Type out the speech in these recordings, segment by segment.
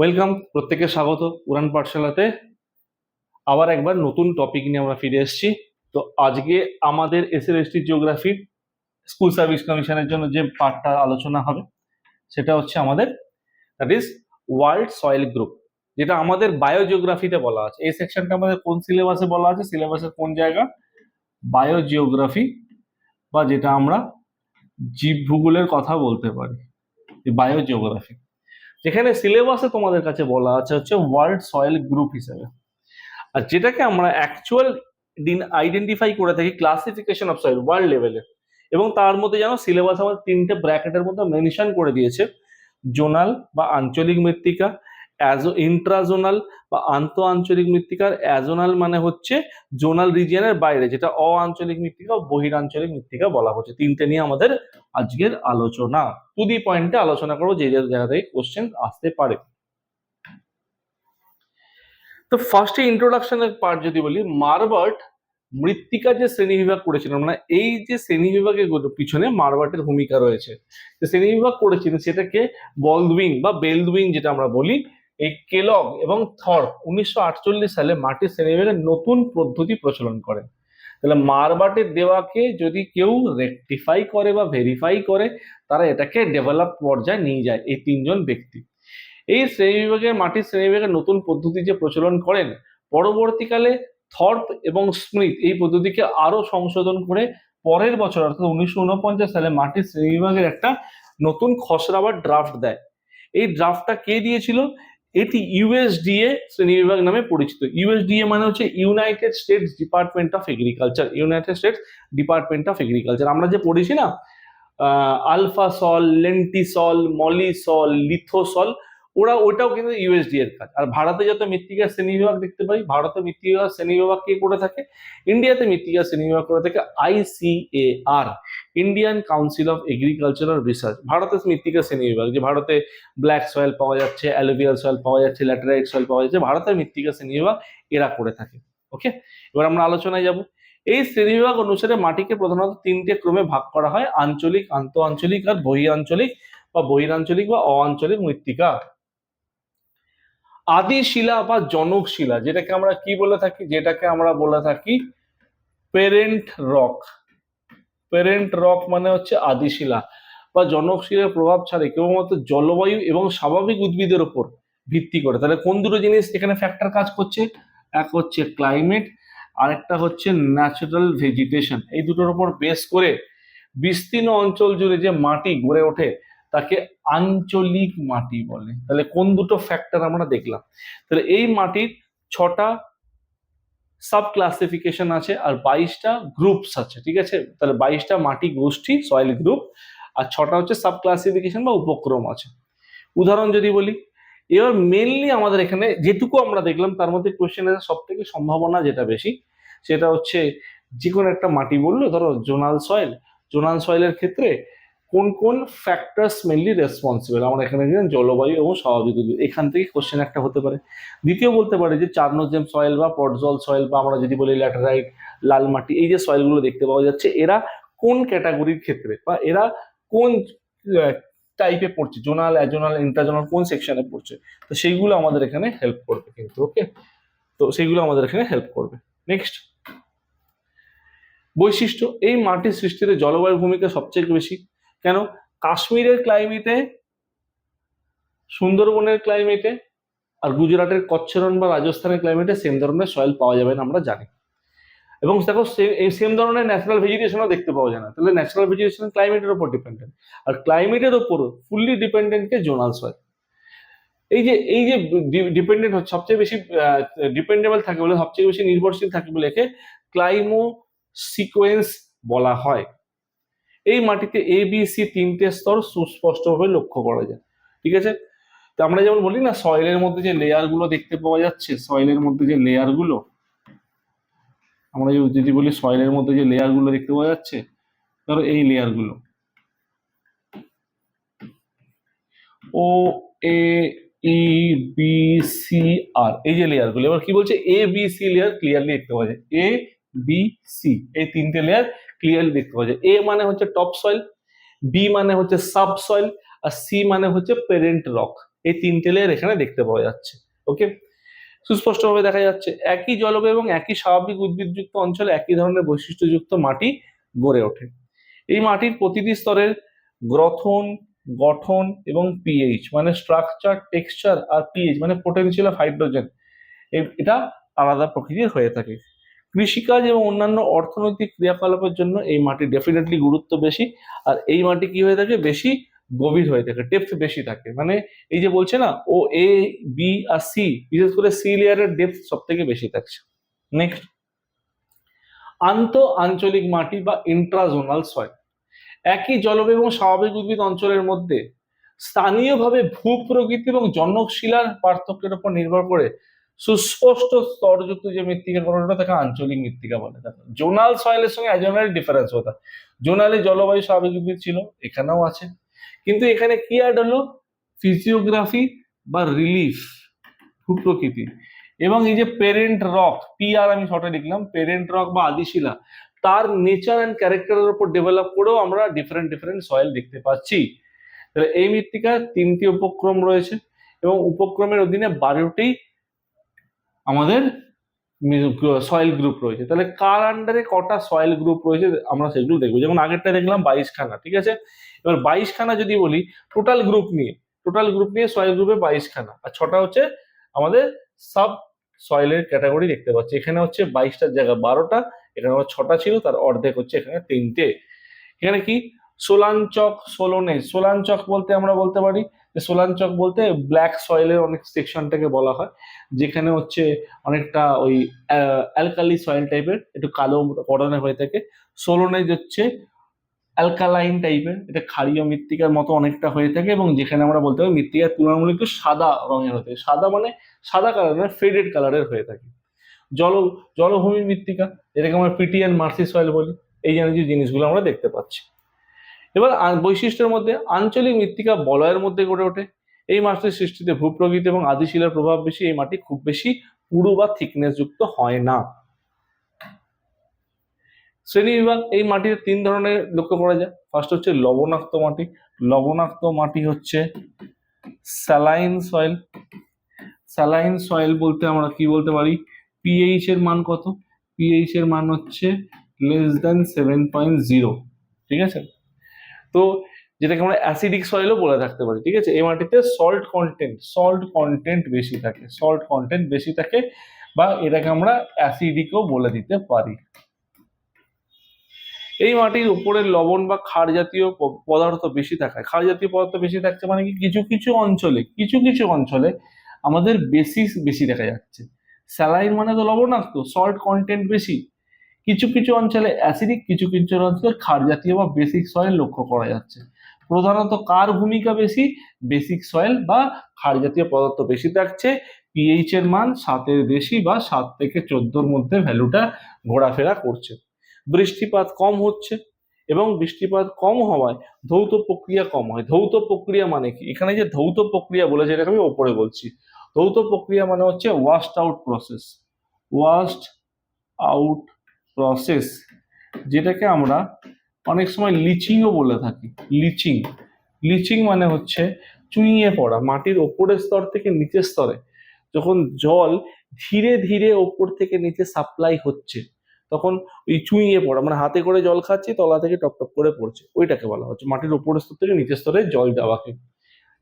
Welcome প্রত্যেকে স্বাগত উড়ান পাঠশালাতে। আবার একবার নতুন টপিক নিয়ে আমরা ফিরে এসেছি। তো আজকে আমাদের এস এল এসটি জিওগ্রাফির স্কুল সার্ভিস কমিশনের জন্য যে পার্টটা আলোচনা হবে, সেটা হচ্ছে আমাদের that is world soil group যেটা আমাদের বায়োজিওগ্রাফিতে বলা আছে। এই সেকশনটা আমাদের কোন সিলেবাসে বলা আছে? সিলেবাসের কোন জায়গা? বায়োজিওগ্রাফি বা যেটা আমরা জীব ভূগোলের কথা বলতে পারি বায়োজিওগ্রাফি যেখানে সিলেবাসে তোমাদের কাছে বলা আছে হচ্ছে ওয়ার্ল্ড সয়েল গ্রুপ হিসেবে। আর যেটাকে আমরা অ্যাকচুয়াল আইডেন্টিফাই করে থাকি ক্লাসিফিকেশন অফ সয়েল ওয়ার্ল্ড লেভেলে এবং তার মধ্যে যেন সিলেবাস আমাদের তিনটে ব্র্যাকেটের মধ্যে মেনশন করে দিয়েছে। জোনাল বা আঞ্চলিক মৃত্তিকা ইন্ট্রাজোনাল বা আন্ত আঞ্চলিক মৃত্তিকার অ্যাজোনাল মানে হচ্ছে জোনাল রিজিয়নের বাইরে, যেটা অ আঞ্চলিক মৃত্তিকা ও বহিরাঞ্চলিক মৃত্তিকা বলা হচ্ছে। তিনটে নিয়ে আমাদের আজকের আলোচনা। টু দি পয়েন্টে আলোচনা করব, যে জায়গা থেকে কোশ্চেন আসতে পারে। তো ফার্স্টে ইন্ট্রোডাকশনের পার্ট যদি বলি, মারবার্ট মৃত্তিকার যে শ্রেণীবিভাগ করেছিলেন মানে এই যে শ্রেণীবিভাগের গো- পিছনে মারবার্টের ভূমিকা রয়েছে। যে শ্রেণীবিভাগ করেছিলেন, সেটাকে বলদুইং বা বেলদুইং যেটা আমরা বলি এই কেলগ এবং থর উনিশশো আটচল্লিশ সালে মাটির শ্রেণীবিভাগের নতুন পদ্ধতি প্রচলন করেন তাহলে মারবাটের দেওয়াকে যদি কেউ রেকটিফাই করে বা ভেরিফাই করে, তারা এটাকে ডেভেলপ পর্যায়ে নিয়ে যায় এই তিনজন ব্যক্তি। এই শ্রেণীবিভাগের মাটির শ্রেণীবিভাগের নতুন পদ্ধতি যে প্রচলন করেন, পরবর্তীকালে থর্প এবং স্মিথ এই পদ্ধতিকে আরও সংশোধন করে পরের বছর, অর্থাৎ উনিশশো উনপঞ্চাশ সালে মাটির শ্রেণীবিভাগের একটা নতুন খসড়া বা ড্রাফট দেয়। এই ড্রাফটটা কে দিয়েছিল? এটি ইউএসডিএ শ্রেণীবিভাগ নামে পরিচিত। ইউএসডিএ মানে হচ্ছে United States Department of Agriculture United States Department of Agriculture আমরা যে পড়েছি না আলফাসল লেন্টিসল, মলিসল, লিথোসল ওরা ওটাও কিন্তু ইউএসডি এর কাজ। আর ভারতে যত মৃত্তিকার শ্রেণীবিভাগ দেখতে পাই ভারতে মৃত্তিকার শ্রেণীবিভাগ কে করে থাকে? ইন্ডিয়াতে মৃত্তিকার শ্রেণীবিভাগ করে থাকে ICAR Indian Council of Agricultural Research ভারতের মৃত্তিকার শ্রেণীবিভাগ, যে ভারতে ব্ল্যাক সয়েল পাওয়া যাচ্ছে অ্যালুভিয়াল সয়েল পাওয়া যাচ্ছে ল্যাটেরাইট সয়েল পাওয়া যাচ্ছে, ভারতের মৃত্তিকা শ্রেণীবিভাগ এরা করে থাকে। ওকে এবার আমরা আলোচনায় যাব। এই শ্রেণীবিভাগ অনুসারে মাটিকে প্রধানত তিনটে ক্রমে ভাগ করা হয়, আঞ্চলিক আন্ত আঞ্চলিক আর বহি আঞ্চলিক বা বহিরাঞ্চলিক বা অআঞ্চলিক মৃত্তিকা। আদি শিলা বা জনক শিলা যেটাকে আমরা কি বলে থাকি? যেটাকে আমরা বলে থাকি পেরেন্ট রক পেরেন্ট রক মানে হচ্ছে আদি শিলা বা জনক শিলার প্রভাব ছাড়ে কেবলমাত্র জলবায়ু এবং স্বাভাবিক উদ্ভিদের উপর ভিত্তি করে। তাহলে কোন দুটো জিনিস এখানে ফ্যাক্টর কাজ করছে? এক হচ্ছে ক্লাইমেট আরেকটা হচ্ছে ন্যাচারাল ভেজিটেশন এই দুটোর উপর বেস করে বিস্তীর্ণ অঞ্চল জুড়ে যে মাটি গড়ে ওঠে তাকে আঞ্চলিক মাটি বলে। তাহলে কোন দুটো ফ্যাক্টর আমরা দেখলাম? তাহলে এই মাটির ছটা সাব ক্লাসিফিকেশন আছে আর বাইশটা গ্রুপস আছে, ঠিক আছে? তাহলে বাইশটা মাটি গোষ্ঠী সয়েল গ্রুপ আর ছটা হচ্ছে সাব ক্লাসিফিকেশন বা উপক্রম আছে। উদাহরণ যদি বলি, এবার মেনলি আমাদের এখানে যেটুকু আমরা দেখলাম, তার মধ্যে কোয়েশ্চেনের সব থেকে সম্ভাবনা যেটা বেশি, সেটা হচ্ছে যে কোনো একটা মাটি বলল, ধরো জোনাল সয়েল জোনাল সয়েলের ক্ষেত্রে কোন কোন ফ্যাক্টরস মেনলি রেসপন্সিবল আমরা এখানে দিলাম জলবায়ু এবং স্বাভাবিক এখান থেকে কোশ্চেন একটা হতে পারে। দ্বিতীয় বলতে পারে যে চারনোজেম সয়েল বা পটজল সয়েল বা আমরা যদি বলি ল্যাটারাইট লাল মাটি, এই যে সয়েলগুলো দেখতে পাওয়া যাচ্ছে, এরা কোন ক্যাটাগরির ক্ষেত্রে বা এরা কোন টাইপে পড়ছে? জোনাল অ্যাজোনাল ইন্টারজোনাল কোন সেকশনে পড়ছে? তো সেইগুলো আমাদের এখানে হেল্প করবে কিন্তু ওকে তো সেইগুলো আমাদের এখানে হেল্প করবে। নেক্সট বৈশিষ্ট্য, এই মাটির সৃষ্টিতে জলবায়ুর ভূমিকা সবচেয়ে বেশি। কেন? কাশ্মীরের ক্লাইমেটে সুন্দরবনের ক্লাইমেটে আর গুজরাটের কচ্ছরণ বা রাজস্থানের ক্লাইমেটে সেম ধরনের সয়েল পাওয়া যাবে না আমরা জানি। এবং দেখো এই সেম ধরনের ন্যাচারাল ভেজিটেশনও দেখতে পাওয়া যায় না। তাহলে ন্যাচারাল ভেজিটেশন ক্লাইমেটের উপর ডিপেন্ডেন্ট আর ক্লাইমেটের উপর ফুললি ডিপেন্ডেন্টকে জোনাল সয়েল এই যে এই যে ডিপেন্ডেন্ট হচ্ছে, সবচেয়ে বেশি ডিপেন্ডেবল থাকে বলে, সবচেয়ে বেশি নির্ভরশীল থাকে বলে একে ক্লাইমো সিকোয়েন্স বলা হয়। এই মাটিতে এ বি সি তিনটে স্তর সুস্পষ্টভাবে লক্ষ্য করা যায়। ঠিক আছে? তো আমরা যেমন বলি না সয়েলের মধ্যে যে লেয়ারগুলো দেখতে পাওয়া যাচ্ছে সয়েলের মধ্যে যে লেয়ারগুলো, আমরা যদি- বলি সয়েলের মধ্যে যে লেয়ারগুলো দেখতে পাওয়া যাচ্ছে, ধরো এই লেয়ারগুলো। ও এ ই বি সি আর এই যে লেয়ারগুলো, এবার কি বলছে? A B C layer clearly দেখতে পাওয়া যায়। এ বি সি এই তিনটে লেয়ার ক্লিয়ারলি দেখতে পাওয়া যায়। এ মানে হচ্ছে টপ সয়েল বি মানে হচ্ছে সাব সয়েল আর সি মানে হচ্ছে পেরেন্ট রক এই তিনটে লেয়ার এখানে দেখতে পাওয়া যাচ্ছে। ওকে সুস্পষ্টভাবে দেখা যাচ্ছে, একই জলবায়ু এবং একই স্বাভাবিক উদ্ভিদযুক্ত অঞ্চলে একই ধরনের বৈশিষ্ট্যযুক্ত মাটি গড়ে ওঠে। এই মাটির প্রতিটি স্তরের গ্রথন গঠন এবং পিএইচ মানে স্ট্রাকচার টেক্সচার আর পিএইচ মানে পোটেনশিয়াল অফ হাইড্রোজেন এটা আলাদা প্রকৃতির হয়ে থাকে। কৃষিকাজ এবং অন্যান্য অর্থনৈতিক ক্রিয়াকলাপের জন্য এই মাটি ডেফিনেটলি গুরুত্ব বেশি। আর এই মাটি কি হয়ে থাকে? বেশি গভীর হয়ে থাকে ডেপথ বেশি থাকে। মানে এই যে বলছে না ও এ বি আর সি বিশেষ করে সি লেয়ারের ডেপথ সব থেকে বেশি থাকছে। নেক্সট আন্ত আঞ্চলিক মাটি বা ইন্ট্রাজোনাল সয়েল একই জলবায়ু এবং স্বাভাবিক উদ্ভিদ অঞ্চলের মধ্যে স্থানীয়ভাবে ভূপ্রকৃতি এবং জনকশিলার পার্থক্যের উপর নির্ভর করে সুস্পষ্ট স্তরযুক্ত যে মৃত্তিকা গঠনটা তাকে আঞ্চলিক মৃত্তিকা বলে। জোনাল সয়েলের সঙ্গে অ্যাজোনাল ডিফারেন্স হতো। জোনালে জলবায়ু স্বাভাবিক ছিল, এখানেও আছে। কিন্তু এখানে কি অ্যাড হলো? ফিজিওগ্রাফি বা রিলিফ ভূপ্রকৃতি এবং এই যে পেরেন্ট রক পি আর আমি শর্টে লিখলাম পেরেন্ট রক বা আদিশিলা, তার নেচার অ্যান্ড ক্যারেক্টারের উপর ডেভেলপ করেও আমরা ডিফারেন্ট ডিফারেন্ট সয়েল দেখতে পাচ্ছি। তাহলে এই মৃত্তিকার তিনটি উপক্রম রয়েছে এবং উপক্রমের অধীনে বারোটি আমাদের সয়েল গ্রুপ রয়েছে। তাহলে কার আন্ডারে কটা সয়েল গ্রুপ রয়েছে আমরা সেগুলো দেখব। যেমন আগেরটা দেখলাম বাইশখানা, ঠিক আছে? এবার বাইশখানা যদি বলি টোটাল গ্রুপ নিয়ে টোটাল গ্রুপ নিয়ে সয়েল গ্রুপে বাইশখানা। আর ছটা হচ্ছে আমাদের সাব সয়েলের ক্যাটাগরি দেখতে পাচ্ছি। এখানে হচ্ছে বাইশটার জায়গা, বারোটা, এখানে আমার ছটা ছিল, তার অর্ধেক হচ্ছে এখানে তিনটে। এখানে কি? সোলাঞ্চক, সোলোনেজ। সোলাঞ্চক বলতে আমরা বলতে পারি যে সোলাঞ্চক বলতে ব্ল্যাক সয়েলের অনেক সেকশনটাকে বলা হয়, যেখানে হচ্ছে অনেকটা ওই অ্যালকালি সয়েল টাইপের একটু কালো পড়ানো হয়ে থাকে। সোলোনেজ হচ্ছে অ্যালকালাইন টাইপের এটা ক্ষারীয় মৃত্তিকার মতো অনেকটা হয়ে থাকে এবং যেখানে আমরা বলতে পারি মৃত্তিকার তুলনামূলক একটু সাদা রঙের হতে সাদা মানে সাদা কালারের ফেডেড কালারের হয়ে থাকে। জল, জলভূমি মৃত্তিকা যেটাকে আমরা পিটিএন মার্সি সয়েল বলি। এই জাতীয় জিনিসগুলো আমরা দেখতে পাচ্ছি। এবার বৈশিষ্ট্যের মধ্যে আঞ্চলিক মৃত্তিকা বলয়ের মধ্যে গড়ে ওঠে। এই মাটির সৃষ্টিতে ভূপ্রকৃতি এবং আদিশিলার প্রভাব বেশি, এই মাটি খুব বেশি পুরু বা থিকনেস যুক্ত হয় না। শ্রেণি বিভাগ, এই মাটিতে তিন ধরনের লক্ষ্য করা যায়। ফার্স্ট হচ্ছে লবণাক্ত মাটি। লবণাক্ত মাটি হচ্ছে স্যালাইন সয়েল স্যালাইন সয়েল বলতে আমরা কি বলতে পারি? পিএইচ এর মান কত? পিএইচ এর মান হচ্ছে less than seven point zero ঠিক আছে? তো যেটাকে আমরা অ্যাসিডিক সয়েলও বলে থাকতে পারি, ঠিক আছে? এই মাটিতে সল্ট কন্টেন্ট সল্ট কন্টেন্ট বেশি থাকে সল্ট কন্টেন্ট বেশি থাকে বা এটাকে আমরা অ্যাসিডিকও বলে দিতে পারি। এই মাটির উপরে লবণ বা ক্ষার জাতীয় পদার্থ বেশি থাকায়, ক্ষার জাতীয় পদার্থ বেশি থাকছে মানে কি? কিছু কিছু অঞ্চলে, কিছু কিছু অঞ্চলে আমাদের বেসিস বেশি দেখা যাচ্ছে। স্যালাইন মানে তো লবণাক্ত সল্ট কন্টেন্ট বেশি। কিছু কিছু অঞ্চলে অ্যাসিডিক কিছু কিছু অঞ্চলে ক্ষার জাতীয় বা বেসিক সয়েল লক্ষ্য করা যাচ্ছে। প্রধানত কার ভূমিকা বেশি? বেসিক সয়েল বা ক্ষার জাতীয় পদার্থ বেশি থাকছে পিএইচ এর মান সাতের বেশি বা সাত থেকে চোদ্দোর মধ্যে ভ্যালুটা ঘোরাফেরা করছে। বৃষ্টিপাত কম হচ্ছে এবং বৃষ্টিপাত কম হওয়ায় ধৌত প্রক্রিয়া কম হয়। ধৌত প্রক্রিয়া মানে কি? এখানে যে ধৌত প্রক্রিয়া বলেছে এটাকে আমি ওপরে বলছি। ধৌত প্রক্রিয়া মানে হচ্ছে washed out process washed out process যেটাকে আমরা অনেক সময় লিচিংও বলে থাকি। লিচিং লিচিং মানে হচ্ছে চুইয়ে পড়া, মাটির ওপরের স্তর থেকে নিচের স্তরে। যখন জল ধীরে ধীরে ওপর থেকে নিচে সাপ্লাই হচ্ছে, তখন ওই চুইয়ে পড়া মানে হাতে করে জল খাচ্ছি, তলা থেকে টপ টপ করে পড়ছে, ওইটাকে বলা হচ্ছে। মাটির ওপরের স্তর থেকে নিচের স্তরে জল যাওয়াকে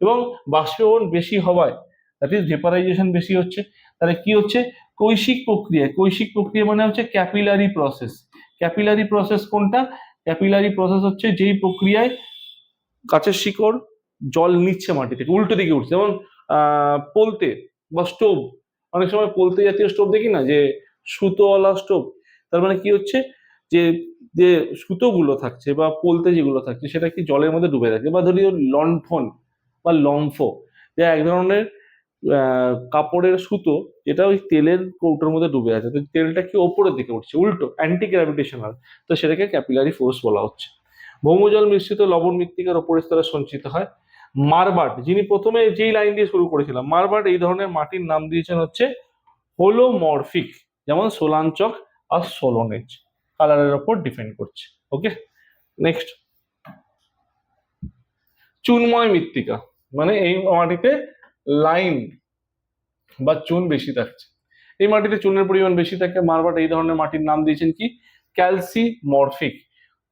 এবং বাষ্পীভবন বেশি হওয়ায় দ্যাট ইজ ভেপারাইজেশন বেশি হচ্ছে, তাহলে কি হচ্ছে? কৈশিক প্রক্রিয়া কৈশিক প্রক্রিয়া মানে হচ্ছে ক্যাপিলারি প্রসেস ক্যাপিলারি প্রসেস কোনটা? ক্যাপিলারি প্রসেস হচ্ছে যেই প্রক্রিয়ায় গাছের শিকড় জল নিচ্ছে মাটি থেকে, উল্টো দিকে উঠছে। যেমন পোলতে বা স্টোভ। অনেক সময় পোলতে জাতীয় স্টোভ দেখি না? যে সুতোওয়ালা স্টোভ। তার মানে কি হচ্ছে? যে যে সুতোগুলো থাকছে বা পোলতে যেগুলো থাকছে, সেটা কি জলের মধ্যে ডুবে থাকে? বা ধরি লণ্ঠন বা লম্ফ। যা এক ধরনের কাপড়ের সুতো যেটা ওই তেলের কৌটোর মধ্যে ডুবে আছে। তো তেলটা কি ওপরের দিকে উঠছে? উল্টো অ্যান্টি গ্র্যাভিটেশনাল তো সেটাকে ক্যাপিলারি ফোর্স বলা হচ্ছে। ভৌমজল মিশ্রিত লবণ মৃত্তিকার ওপরের স্তরে সঞ্চিত হয়। মারবাট, যিনি প্রথমে যেই লাইন দিয়ে শুরু করেছিলাম, মারবাট এই ধরনের মাটির নাম দিয়েছেন হচ্ছে হোলোমরফিক যেমন সোলাঞ্চক আর সোলোনেজ। কালারের ওপর ডিপেন্ড করছে। ওকে? নেক্সট। চুনময় মৃত্তিকা মানে এই মাটিতে লাইন বা চুন বেশি থাকছে। এই মাটিতে চুনের পরিমাণ বেশি থাকে, মারবাট এই ধরনের মাটির নাম দিয়েছেন কি? ক্যালসিমরফিক।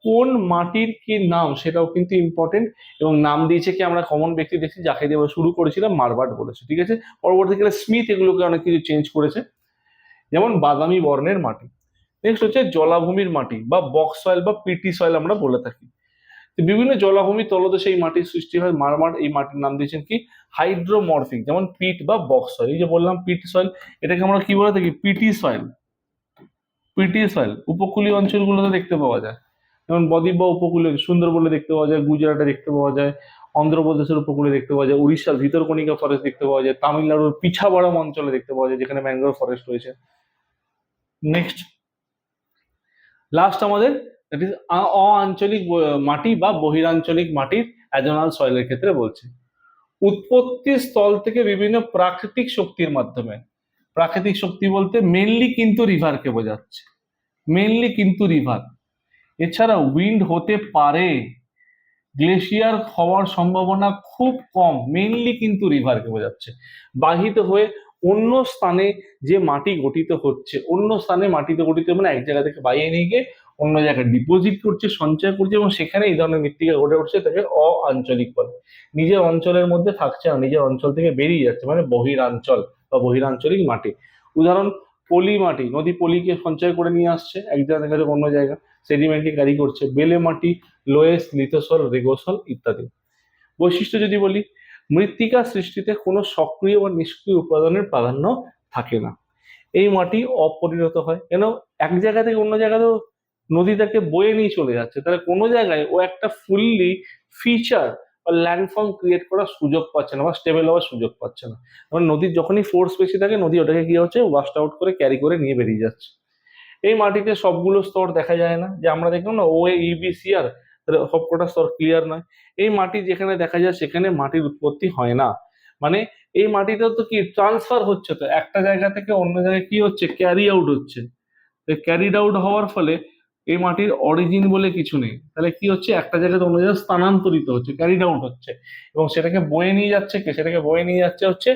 কোন মাটির কি নাম সেটাও কিন্তু ইম্পর্টেন্ট এবং নাম দিয়েছে কি আমরা কমন ব্যক্তি দেখছি যাকে দিয়ে শুরু করেছিলাম, মারবাট বলেছে, ঠিক আছে? পরবর্তীকালে স্মিথ এগুলোকে অনেক কিছু চেঞ্জ করেছে। যেমন বাদামি বর্ণের মাটি। নেক্সট হচ্ছে জলাভূমির মাটি বা বক্স সয়েল বা পিটি সয়েল আমরা বলে থাকি। বিভিন্ন জলাভূমির তলদেশে এই মাটির সৃষ্টি হয়। মারমার এই মাটির নাম দিয়েছেন কি? হাইড্রোমরফিক, যেমন পিট বা বক্স সয়েল এই যে বললাম পিট সয়েল এটাকে আমরা কি বলে থাকি? পিটি সয়েল পিটি সয়েল উপকূলীয় অঞ্চলগুলোতে দেখতে পাওয়া যায়। যেমন বদ্বীপ বা উপকূলীয় সুন্দরবনে দেখতে পাওয়া যায়, গুজরাটে দেখতে পাওয়া যায়, অন্ধ্রপ্রদেশের উপকূলে দেখতে পাওয়া যায়, উড়িষ্যার ভিতরকণিকা ফরেস্ট দেখতে পাওয়া যায়, তামিলনাড়ুর পিছাবাড়াম অঞ্চলে দেখতে পাওয়া যায়, যেখানে ম্যাঙ্গ্রোভ ফরেস্ট রয়েছে। নেক্সট লাস্ট আমাদের ব- মাটি বা বহিরাঞ্চলিক মাটির অ্যাজোনাল সয়েলের ক্ষেত্রে বলছে। উৎপত্তি স্থল থেকে বিভিন্ন প্রাকৃতিক শক্তির মাধ্যমে। প্রাকৃতিক শক্তি বলতে মেনলি কিন্তু রিভারকে বোঝাচ্ছে। মেনলি কিন্তু রিভার এছাড়া উইন্ড হতে পারে। গ্লেশিয়ার হওয়ার সম্ভাবনা খুব কম। মেনলি কিন্তু রিভারকে বোঝাচ্ছে। বাহিত হয়ে অন্য স্থানে যে মাটি গঠিত হচ্ছে, অন্য স্থানে মাটিতে গঠিত মানে এক জায়গা থেকে বাইরে নিয়ে গিয়ে অন্য জায়গায় ডিপোজিট করছে, সঞ্চয় করছে এবং সেখানে এই ধরনের মৃত্তিকা গড়ে উঠছে, তাকে অআঞ্চলিক বলে নিজের অঞ্চলের মধ্যে থাকছে না, নিজের অঞ্চল থেকে বেরিয়ে যাচ্ছে মানে বহিরাঞ্চল বা বহিরাঞ্চলিক মাটি। উদাহরণ, পলি মাটি, নদী পলিকে সঞ্চয় করে নিয়ে আসছে এক জায়গা থেকে অন্য জায়গা সেডিমেন্টকে ক্যারি করছে। বেলে মাটি, লোয়েস, লিথোসল, রেগোসল ইত্যাদি। বৈশিষ্ট্য যদি বলি, মৃত্তিকা সৃষ্টিতে কোনো সক্রিয় বা নিষ্ক্রিয় উপাদানের প্রাধান্য থাকে না। এই মাটি অপরিণত হয়। কেন? এক জায়গা থেকে অন্য জায়গাতেও নদী তাকে বয়ে নিয়ে চলে যাচ্ছে। তাহলে কোনো জায়গায় ও একটা ফুললি ফিচার বা ল্যান্ডফর্ম ক্রিয়েট করার সুযোগ পাচ্ছে না বা স্টেবল হওয়ার সুযোগ পাচ্ছে না। কারণ নদীর যখনই ফোর্স বেশি থাকে, নদী ওটাকে কি হচ্ছে ওয়াস্ট আউট করে ক্যারি করে নিয়ে বেরিয়ে যাচ্ছে। এই মাটিতে সবগুলো স্তর দেখা যায় না। যে আমরা দেখলাম না ও ইবিসি আর সবকটা স্তর ক্লিয়ার নয়। এই মাটি যেখানে দেখা যায়, সেখানে মাটির উৎপত্তি হয় না। মানে এই মাটিতে তো কি ট্রান্সফার হচ্ছে তো? একটা জায়গা থেকে অন্য জায়গায় কি হচ্ছে? ক্যারি আউট হচ্ছে। ক্যারিড আউট হওয়ার ফলে এই মাটির অরিজিন বলে কিছু নেই। তাহলে কি হচ্ছে? একটা জায়গা থেকে অন্য জায়গায় স্থানান্তরিত হচ্ছে ক্যারিড আউট হচ্ছে। এবং সেটাকে বয়ে নিয়ে যাচ্ছে কে? সেটাকে বয়ে নিয়ে যাচ্ছে হচ্ছে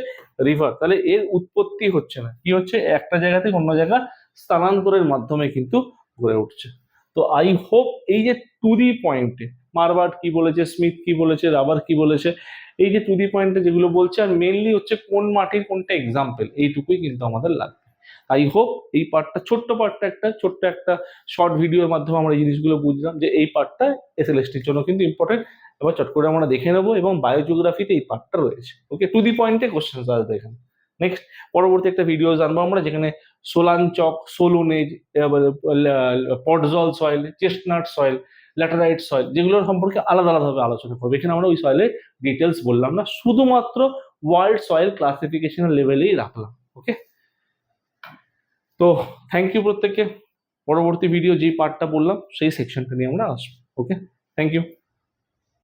রিভার তাহলে এর উৎপত্তি হচ্ছে না। কি হচ্ছে? একটা জায়গা থেকে অন্য জায়গা স্থানান্তরের মাধ্যমে কিন্তু গড়ে উঠছে। তো আই হোপ এই যে টু দি পয়েন্টে মারবার্ট কি বলেছে স্মিথ কি বলেছে রাবার কি বলেছে, এই যে টু দি পয়েন্টে যেগুলো বলছে, আর মেনলি হচ্ছে কোন মাটির কোনটা এক্সাম্পল এইটুকুই কিন্তু আমাদের লাগবে। আই হোপ এই পার্টটা ছোট্ট পার্টটা একটা, ছোট্ট একটা শর্ট ভিডিওর মাধ্যমে আমরা এই জিনিসগুলো বুঝলাম যে এই পার্টটা এস এল এসএলএসটির জন্য কিন্তু ইম্পর্টেন্ট এবার চট করে আমরা দেখে নেব এবং বায়োজিওগ্রাফিতে এই পার্টটা রয়েছে। ওকে টু দি পয়েন্টে কোশ্চেন আসবে এখানে। নেক্সট পরবর্তী একটা ভিডিও জানব আমরা, যেখানে solonchak solonetz podzol soil chestnut soil laterite soil যেগুলোর সম্পর্কে আলাদা আলাদাভাবে আলোচনা করব। এখানে আমরা ওই সয়েলের ডিটেলস বললাম না, শুধুমাত্র ওয়ার্ল্ড সয়েল ক্লাসিফিকেশনের লেভেলেই রাখলাম। ওকে তো থ্যাংক ইউ প্রত্যেককে। পরবর্তী ভিডিও যেই পার্টটা বললাম, সেই সেকশনটা নিয়ে আমরা আসব। Okay thank you